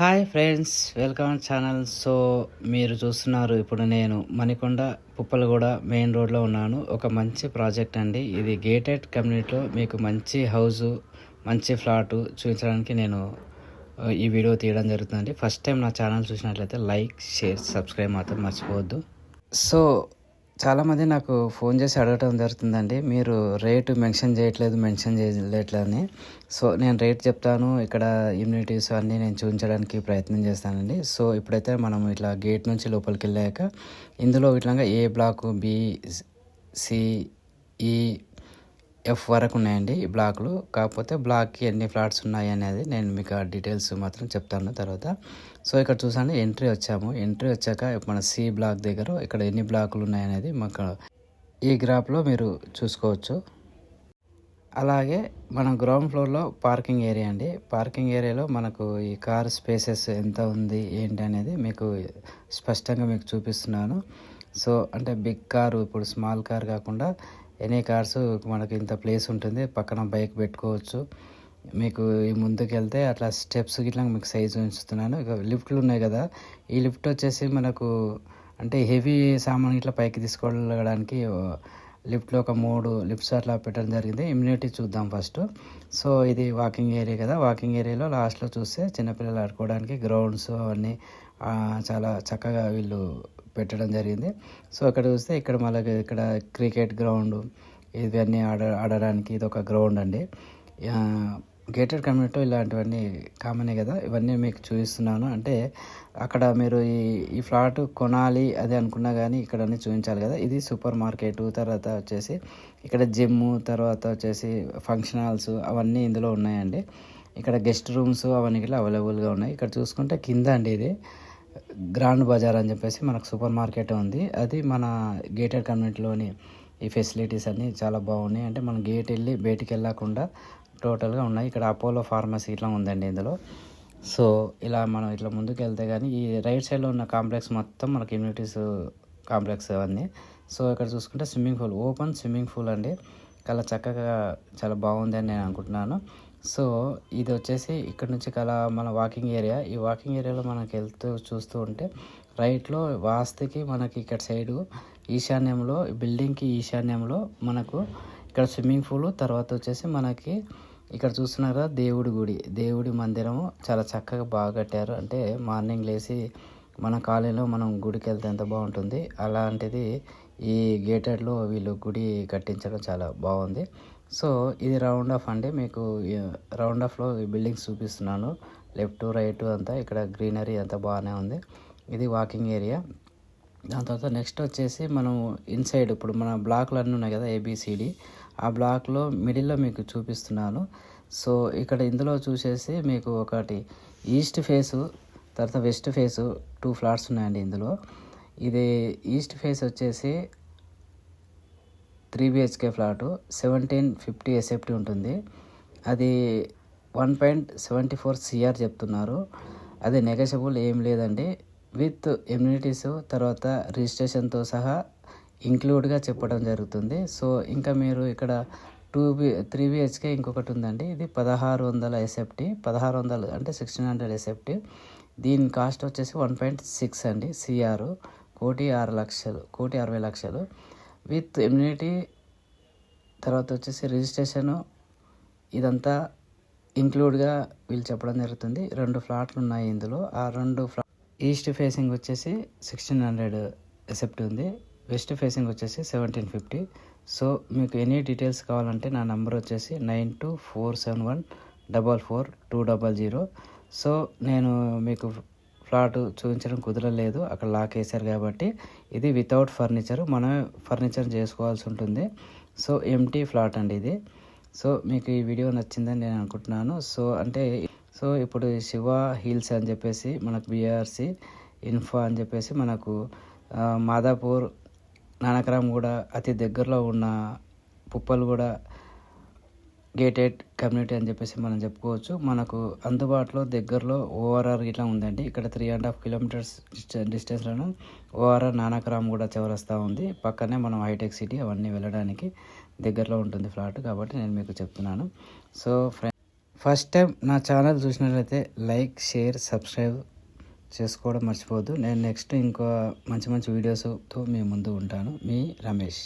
Hi friends welcome channel so మీరు చూస్తున్నారు ఇప్పుడు నేను మణికొండ పుప్పలగూడ మెయిన్ రోడ్లో ఉన్నాను. ఒక మంచి ప్రాజెక్ట్ అండి. ఇది గేటెడ్ కమ్యూనిటీలో మీకు మంచి హౌస్ మంచి ఫ్లాట్ చూపించడానికి నేను ఈ వీడియో తీయడం జరుగుతుంది ఫస్ట్ టైం నా ఛానల్ చూసినట్లయితే లైక్ షేర్ సబ్స్క్రైబ్ మాత్రం మర్చిపోవద్దు. సో చాలామంది నాకు ఫోన్ చేసి అడగటం జరుగుతుందండి. మీరు రేటు మెన్షన్ చేయట్లేదు మెన్షన్ చేయట్లేదని సో నేను రేట్ చెప్తాను. ఇక్కడ ఇమ్యూనిటీస్ అన్నీ నేను చూపించడానికి ప్రయత్నం చేస్తానండి. సో ఇప్పుడైతే మనం ఇట్లా గేట్ నుంచి లోపలికి వెళ్ళాక ఇందులో ఇట్లాగా A block B C E F వరకు ఉన్నాయండి ఈ బ్లాక్లు. కాకపోతే బ్లాక్కి ఎన్ని ఫ్లాట్స్ ఉన్నాయి అనేది నేను మీకు ఆ డీటెయిల్స్ మాత్రం చెప్తాను తర్వాత. సో ఇక్కడ చూసాను ఎంట్రీ వచ్చాము. ఎంట్రీ వచ్చాక మన సి బ్లాక్ దగ్గర ఇక్కడ ఎన్ని బ్లాకులు ఉన్నాయనేది మాకు ఈ గ్రాఫ్లో మీరు చూసుకోవచ్చు. అలాగే మనం గ్రౌండ్ ఫ్లోర్లో పార్కింగ్ ఏరియా అండి. పార్కింగ్ ఏరియాలో మనకు ఈ కార్ స్పేసెస్ ఎంత ఉంది ఏంటి అనేది మీకు స్పష్టంగా మీకు చూపిస్తున్నాను. సో అంటే బిగ్ కారు ఇప్పుడు స్మాల్ కార్ కాకుండా ఎనీ కార్స్ మనకి ఇంత ప్లేస్ ఉంటుంది. పక్కన బైక్ పెట్టుకోవచ్చు. మీకు ఈ ముందుకు వెళ్తే అట్లా స్టెప్స్ గిట్లా మీకు సైజు ఉంచుతున్నాను. ఇక లిఫ్ట్లు ఉన్నాయి కదా. ఈ లిఫ్ట్ వచ్చేసి మనకు అంటే హెవీ సామాన్ ఇట్లా పైకి తీసుకోవడానికి లిఫ్ట్లో ఒక మూడు లిఫ్ట్స్ అట్లా పెట్టడం జరిగింది. ఇమ్యూనిటీ చూద్దాం ఫస్ట్ సో ఇది వాకింగ్ ఏరియా కదా. వాకింగ్ ఏరియాలో లాస్ట్లో చూస్తే చిన్నపిల్లలు ఆడుకోవడానికి గ్రౌండ్స్ అవన్నీ చాలా చక్కగా వీళ్ళు పెట్టడం జరిగింది. సో అక్కడ చూస్తే ఇక్కడ మళ్ళీ ఇక్కడ క్రికెట్ గ్రౌండ్ ఇవన్నీ ఆడ ఆడడానికి ఇది ఒక గ్రౌండ్ అండి. గేటెడ్ కమ్యూనిటీలో ఇలాంటివన్నీ కామనే కదా. ఇవన్నీ మీకు చూపిస్తున్నాను. అంటే అక్కడ మీరు ఈ ఈ ఫ్లాట్ కొనాలి అది అనుకున్నా కానీ ఇక్కడ అన్ని చూపించాలి కదా. ఇది సూపర్ మార్కెట్ తర్వాత వచ్చేసి ఇక్కడ జిమ్ తర్వాత వచ్చేసి ఫంక్షన్ హాల్స్ అవన్నీ ఇందులో ఉన్నాయండి. ఇక్కడ గెస్ట్ రూమ్స్ అవన్నీ కూడా అవైలబుల్గా ఉన్నాయి. ఇక్కడ చూసుకుంటే కింద అండి ఇది. గ్రాండ్ బజార్ అని చెప్పేసి మనకు సూపర్ మార్కెట్ ఉంది. అది మన గేటెడ్ కమ్యూనిటీలోని ఈ ఫెసిలిటీస్ అన్నీ చాలా బాగున్నాయి. అంటే మనం గేట్ వెళ్ళి బయటికి వెళ్ళకుండా టోటల్గా ఉన్నాయి. ఇక్కడ అపోలో ఫార్మసీ ఇట్లా ఉందండి ఇందులో. సో ఇలా మనం ఇట్లా ముందుకు వెళ్తే కానీ ఈ రైట్ సైడ్లో ఉన్న కాంప్లెక్స్ మొత్తం మన ఇమ్యూనిటీస్ కాంప్లెక్స్ అవన్నీ. సో ఇక్కడ చూసుకుంటే swimming pool open swimming pool అండి. చాలా చక్కగా చాలా బాగుంది అని నేను అనుకుంటున్నాను. సో ఇది వచ్చేసి ఇక్కడ నుంచి కల మన వాకింగ్ ఏరియా ఈ వాకింగ్ ఏరియాలో మనకి వెళ్తూ చూస్తూ ఉంటే రైట్లో వాస్తుకి మనకి ఇక్కడ సైడు ఈశాన్యంలో బిల్డింగ్కి ఈశాన్యంలో మనకు ఇక్కడ స్విమ్మింగ్ పూల్ తర్వాత వచ్చేసి మనకి ఇక్కడ చూస్తున్నారా దేవుడి గుడి. దేవుడి మందిరము చాలా చక్కగా బాగా కట్టారు. అంటే మార్నింగ్ లేచి మన కాలనీలో మనం గుడికి వెళ్తే ఎంత బాగుంటుంది. అలాంటిది ఈ గేటెడ్లో వీళ్ళు గుడి కట్టించడం చాలా బాగుంది. సో ఇది రౌండ్ ఆఫ్ అండి మీకు రౌండ్ ఆఫ్లో ఈ బిల్డింగ్స్ చూపిస్తున్నాను. లెఫ్ట్ రైట్ అంతా ఇక్కడ గ్రీనరీ అంతా బాగానే ఉంది. ఇది వాకింగ్ ఏరియా. దాని తర్వాత నెక్స్ట్ వచ్చేసి మనం ఇన్సైడ్ ఇప్పుడు మన బ్లాక్లు అన్నీ ఉన్నాయి కదా ఏబిసిడి ఆ బ్లాక్లో మిడిల్లో మీకు చూపిస్తున్నాను. సో ఇక్కడ ఇందులో చూసేసి మీకు ఒకటి ఈస్ట్ ఫేసు తర్వాత వెస్ట్ ఫేసు టూ ఫ్లాట్స్ ఉన్నాయండి ఇందులో. ఇది ఈస్ట్ ఫేస్ వచ్చేసి three BHK flat seventeen fifty SFT ఉంటుంది. అది one point seventy four CR చెప్తున్నారు. అది నెగోషియబుల్ ఏం లేదండి. విత్ ఎమ్యూనిటీస్ తర్వాత రిజిస్ట్రేషన్తో సహా ఇంక్లూడ్గా చెప్పడం జరుగుతుంది. సో ఇంకా మీరు ఇక్కడ టూ బి త్రీ బిహెచ్కే ఇంకొకటి ఉందండి. ఇది పదహారు వందల ఎస్ఎఫ్టీ పదహారు వందలు అంటే సిక్స్టీన్ హండ్రెడ్ ఎస్ఎఫ్టీ. దీని కాస్ట్ వచ్చేసి వన్ పాయింట్ సిక్స్ అండి సిఆర్. కోటి ఆరు లక్షలు కోటి అరవై లక్షలు. విత్ ఇమ్యూనిటీ తర్వాత వచ్చేసి రిజిస్ట్రేషను ఇదంతా ఇంక్లూడ్గా వీళ్ళు చెప్పడం జరుగుతుంది. రెండు ఫ్లాట్లు ఉన్నాయి ఇందులో. ఆ రెండు ఫ్లా ఈస్ట్ ఫేసింగ్ వచ్చేసి సిక్స్టీన్ హండ్రెడ్ ఎసెప్ట్ ఉంది. వెస్ట్ ఫేసింగ్ వచ్చేసి సెవెంటీన్ ఫిఫ్టీ. సో మీకు ఎనీ డీటెయిల్స్ కావాలంటే నా నెంబర్ వచ్చేసి nine two four seven one double four two double zero. So నేను మీకు ఫ్లాట్ చూపించడం కుదరలేదు. అక్కడ లాక్ వేశారు కాబట్టి ఇది వితౌట్ ఫర్నిచర్ మనమే ఫర్నిచర్ చేసుకోవాల్సి ఉంటుంది. సో ఎంటీ ఫ్లాట్ అండి ఇది. సో మీకు ఈ వీడియో నచ్చిందని నేను అనుకుంటున్నాను. సో అంటే సో ఇప్పుడు శివ హిల్స్ అని చెప్పేసి మనకు బీఆర్సి ఇన్ఫో అని చెప్పేసి మనకు మాదాపూర్ నానక్రామ్ కూడా అతి దగ్గరలో ఉన్న పుప్పలు కూడా గేటెడ్ కమ్యూనిటీ అని చెప్పేసి మనం చెప్పుకోవచ్చు. మనకు అందుబాటులో దగ్గరలో ఓఆర్ఆర్ ఇట్లా ఉందండి. ఇక్కడ త్రీ అండ్ హాఫ్ కిలోమీటర్స్ డిస్టెన్స్లోను ఓఆర్ఆర్ నానకరామ్ కూడా చివరస్తా ఉంది. పక్కనే మనం హైటెక్ సిటీ అవన్నీ వెళ్ళడానికి దగ్గరలో ఉంటుంది ఫ్లాట్ కాబట్టి నేను మీకు చెప్తున్నాను. సో ఫ్రెండ్ ఫస్ట్ టైం నా ఛానల్ చూసినట్లయితే లైక్ షేర్ సబ్స్క్రైబ్ చేసుకోవడం మర్చిపోవద్దు. నేను నెక్స్ట్ ఇంకో మంచి మంచి వీడియోస్తో మీ ముందు ఉంటాను. మీ రమేష్.